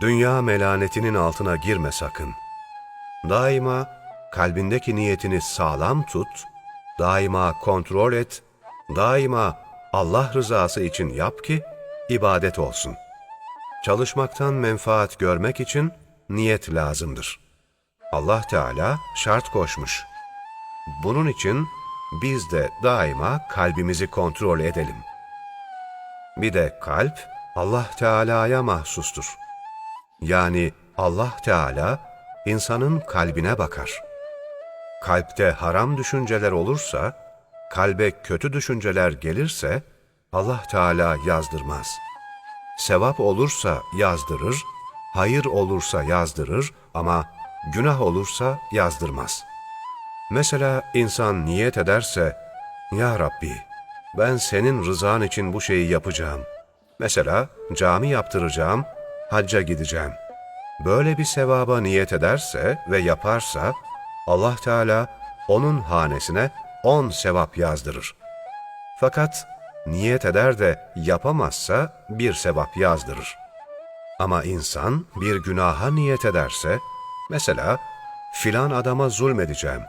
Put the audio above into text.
Dünya melanetinin altına girme sakın. Daima kalbindeki niyetini sağlam tut, daima kontrol et, daima Allah rızası için yap ki ibadet olsun. Çalışmaktan menfaat görmek için niyet lazımdır. Allah Teala şart koşmuş. Bunun için biz de daima kalbimizi kontrol edelim. Bir de kalp Allah Teala'ya mahsustur. Yani Allah Teala insanın kalbine bakar. Kalpte haram düşünceler olursa, kalbe kötü düşünceler gelirse Allah Teala yazdırmaz. Sevap olursa yazdırır, hayır olursa yazdırır ama günah olursa yazdırmaz. Mesela insan niyet ederse, Ya Rabbi, ben senin rızan için bu şeyi yapacağım. Mesela cami yaptıracağım, hacca gideceğim. Böyle bir sevaba niyet ederse ve yaparsa, Allah Teala onun hanesine on sevap yazdırır. Fakat niyet eder de yapamazsa bir sevap yazdırır. Ama insan bir günaha niyet ederse, mesela filan adama zulmedeceğim,